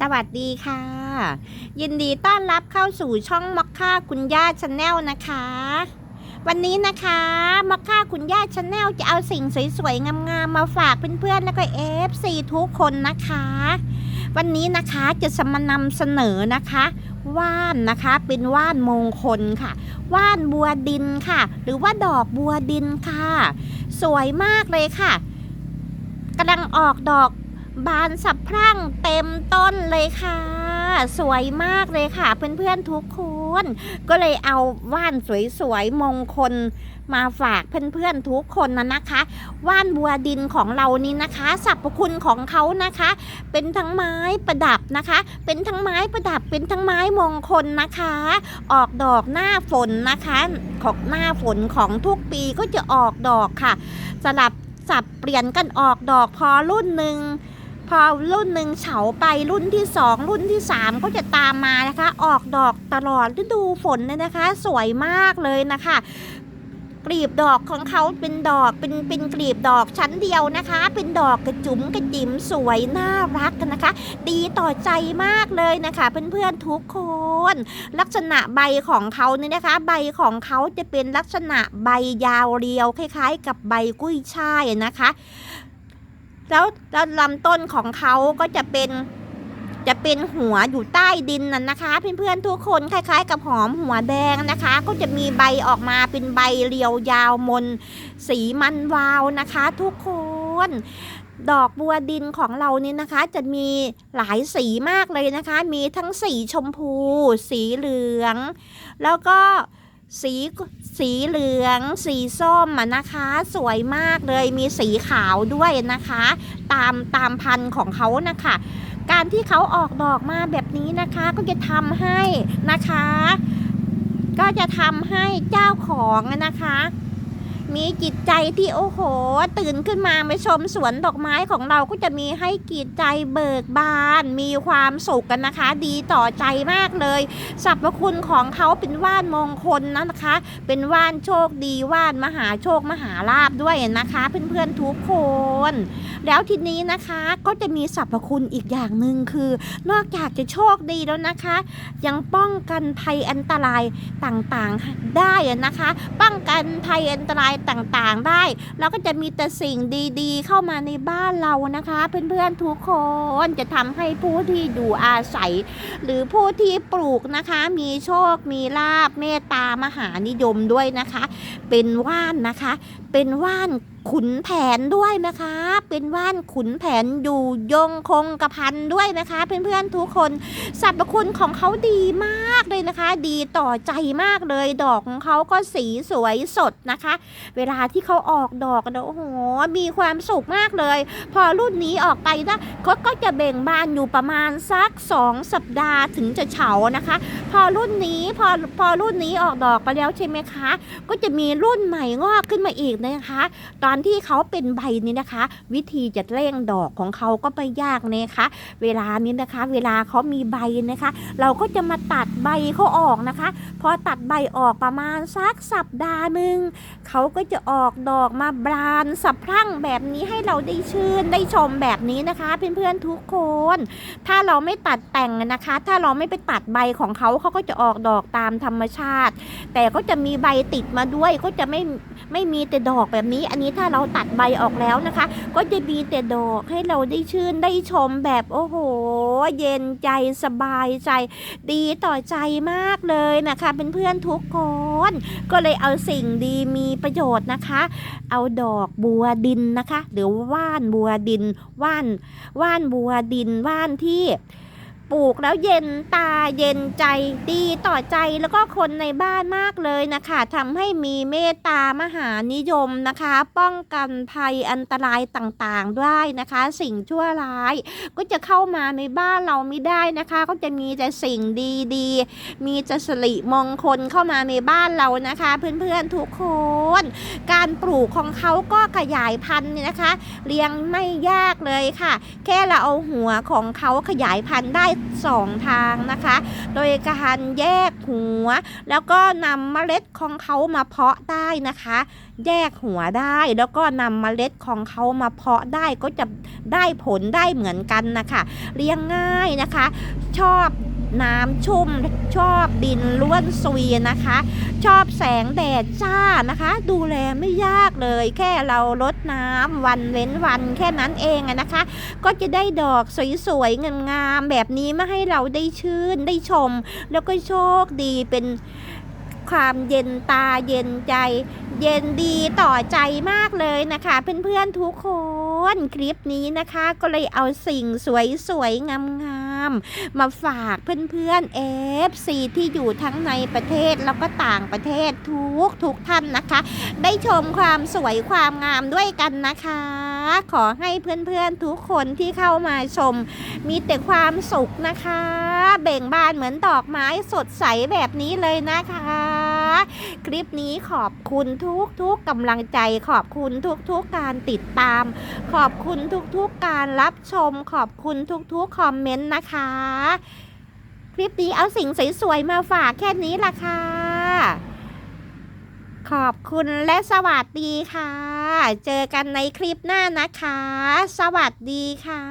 สวัสดีค่ะ ยินดีต้อนรับเข้าสู่ช่องมอคค่าคุณย่าชาแนลนะคะ วันนี้นะคะมอคค่าคุณย่าชาแนลจะเอาสิ่งสวยๆงามๆมาฝากเพื่อนๆแล้วก็เอฟซีทุกคนนะคะ วันนี้นะคะจะสมานำเสนอนะคะว่านนะคะเป็นว่านมงคลค่ะ ว่านบัวดินค่ะ หรือว่าดอกบัวดินค่ะ สวยมากเลยค่ะกำลังออกดอก บานสะพรั่งเต็มต้นเลยค่ะ สวยมากเลยค่ะ เพื่อนๆทุกคน ก็เลยเอาว่านสวยๆมงคลมาฝากเพื่อนๆทุกคนนะนะคะ ว่านบัวดินของเรานี้นะคะสรรพคุณของเขานะคะ เป็นทั้งไม้ประดับนะคะ เป็นทั้งไม้ประดับเป็นทั้งไม้มงคลนะคะ ออกดอกหน้าฝนนะคะของหน้าฝนของทุกปีก็จะออกดอกค่ะ สลับสับเปลี่ยนกันออกดอกพอรุ่นหนึ่ง พอรุ่นหนึ่งเฉาไปรุ่นที่สองรุ่นที่สามก็จะตามมานะคะ ออกดอกตลอดฤดูฝนเลยนะคะ สวยมากเลยนะคะกลีบดอกของเขาเป็นดอกเป็นเป็นกลีบดอกชั้นเดียวนะคะ เป็นดอกกระจุ๋มกระจิ๋มสวยน่ารักกันนะคะ ดีต่อใจมากเลยนะคะเพื่อนๆทุกคน ลักษณะใบของเขาเนี่ยนะคะ ใบของเขาจะเป็นลักษณะใบยาวเรียวคล้าย ๆ กับใบกุ้ยช่ายนะคะ แล้วแล้วลำต้นของเขาก็จะเป็นจะเป็นหัวอยู่ใต้ดินน่ะนะคะเพื่อนๆทุกคนคล้าย ๆ กับหอมหัวแดงนะคะ ก็จะมีใบออกมาเป็นใบเรียวยาวมน สีมันวาวนะคะ ทุกคน ดอกบัวดินของเรานี่นะคะ จะมีหลายสีมากเลยนะคะ มีทั้งสีชมพู สีเหลือง แล้วก็ สีสีเหลือง สีส้มอะนะคะ สวยมากเลยมีสีขาวด้วยนะคะ ตามตามพันธุ์ของเขานะคะ การที่เขาออกดอกมาแบบนี้นะคะ ก็จะทำให้นะคะ ก็จะทำให้เจ้าของนะคะ มีจิตใจที่โอ้โห ตื่นขึ้นมาไปชมสวนดอกไม้ของเราก็จะมีให้จิตใจเบิกบาน มีความสุขกันนะคะ ดีต่อใจมากเลยสรรพคุณของเขาเป็นว่านมงคลนะคะ เป็นว่านโชคดีว่านมหาโชคมหาลาบด้วยนะคะ เพื่อนๆทุกคน แล้วทีนี้นะคะก็จะมีสรรพคุณอีกอย่างหนึ่งคือ นอกจากจะโชคดีแล้วนะคะ ยังป้องกันภัยอันตรายต่างๆได้นะคะ ป้องกันภัยอันตรายต่างๆ ได้ เราก็จะมีแต่สิ่งดีๆ เข้ามาในบ้านเรานะคะ เพื่อนๆทุกคนจะทำให้ผู้ที่อยู่อาศัย หรือผู้ที่ปลูกนะคะ มีโชค มีลาบเมตตามหานิยมด้วยนะคะ เป็นว่านนะคะ เป็นว่าน ขุนแผนด้วยนะคะ เป็นว่านขุนแผนอยู่ยงคงกระพันด้วยนะคะเพื่อนๆทุกคนสรรพคุณของเขาดีมากเลยนะคะ ดีต่อใจมากเลยดอกของเขาก็สีสวยสดนะคะ เวลาที่เขาออกดอกนะโอ้โหมีความสุขมากเลย พอรุ่นนี้ออกไปนะเขาก็จะเบ่งบานอยู่ประมาณสักสองสัปดาห์ถึงจะเฉานะคะ พอรุ่นนี้พอพอรุ่นนี้ออกดอกไปแล้วใช่ไหมคะ ก็จะมีรุ่นใหม่งอกขึ้นมาอีกนะคะ ตอนที่เขาเป็นใบนี้นะคะ วิธีจะเร่งดอกของเขาก็ไม่ยากนะคะ เวลานี้นะคะ เวลาเขามีใบนะคะ เราก็จะมาตัดใบเขาออกนะคะ พอตัดใบออกประมาณสักสัปดาห์หนึ่งเขาก็จะออกดอกมาบานสะพรั่งแบบนี้ให้เราได้ชื่นได้ชมแบบนี้นะคะเพื่อนๆทุกคน ถ้าเราไม่ตัดแต่งนะคะ ถ้าเราไม่ไปตัดใบของเขาเขาก็จะออกดอกตามธรรมชาติ แต่ก็จะมีใบติดมาด้วยก็จะไม่ไม่มีแต่ดอกแบบนี้ อันนี้ถ้าเราตัดใบออกแล้วนะคะ ก็จะมีแต่ดอกให้เราได้ชื่นได้ชมแบบโอ้โห เย็นใจสบายใจ ดีต่อใจมากเลยนะคะเป็นเพื่อนทุกคนก็เลยเอาสิ่งดีมีประโยชน์นะคะ เอาดอกบัวดินนะคะ หรือว่านบัวดินว่านว่านบัวดินว่านที่ ปลูกแล้วเย็นตาเย็นใจดีต่อใจแล้วก็คนในบ้านมากเลยนะคะทำให้มีเมตตามหานิยมนะคะ ป้องกันภัยอันตรายต่างๆได้นะคะ สิ่งชั่วร้าย ก็จะเข้ามาในบ้านเราไม่ได้นะคะ ก็จะมีแต่สิ่งดีๆ มีจะสิริมงคลเข้ามาในบ้านเรานะคะ เพื่อนๆทุกคน การปลูกของเขาก็ขยายพันธุ์นะคะ เลี้ยงไม่ยากเลยค่ะ แค่เราเอาหัวของเขาขยายพันธุ์ได้ดสองทางนะคะ โดยการแยกหัว แล้วก็นำเมล็ดของเขามาเพาะได้นะคะ แยกหัวได้แล้วก็นำเมล็ดของเขามาเพาะได้ก็จะได้ผลได้เหมือนกันนะคะเลี้ยงง่ายนะคะ ชอบ น้ำชุ่มชอบดินล้วนซุยนะคะ ชอบแสงแดดจ้านะคะ ดูแลไม่ยากเลย แค่เราลดน้ำวันเว้นวันแค่นั้นเองนะคะ ก็จะได้ดอกสวยๆงามๆแบบนี้มาให้เราได้ชื่นได้ชม แล้วก็โชคดีเป็นความเย็นตาเย็นใจ เย็นดีต่อใจมากเลยนะคะ เพื่อนๆทุกคนคลิปนี้นะคะ ก็เลยเอาสิ่งสวยๆงามๆมาฝากเพื่อนๆ FC ที่อยู่ทั้งในประเทศแล้วก็ต่างประเทศทุกทุกท่านนะคะ ได้ชมความสวยความงามด้วยกันนะคะ ขอให้เพื่อนๆทุกคนที่เข้ามาชม มีแต่ความสุขนะคะ เบ่งบานเหมือนดอกไม้สดใสแบบนี้เลยนะคะ คลิปนี้ขอบคุณทุกๆกำลังใจ ขอบคุณทุกๆการติดตาม ขอบคุณทุกๆการรับชม ขอบคุณทุกๆคอมเมนต์นะคะ คลิปนี้เอาสิ่งสวยๆมาฝากแค่นี้ละค่ะ ขอบคุณและสวัสดีค่ะ เจอกันในคลิปหน้านะคะ สวัสดีค่ะ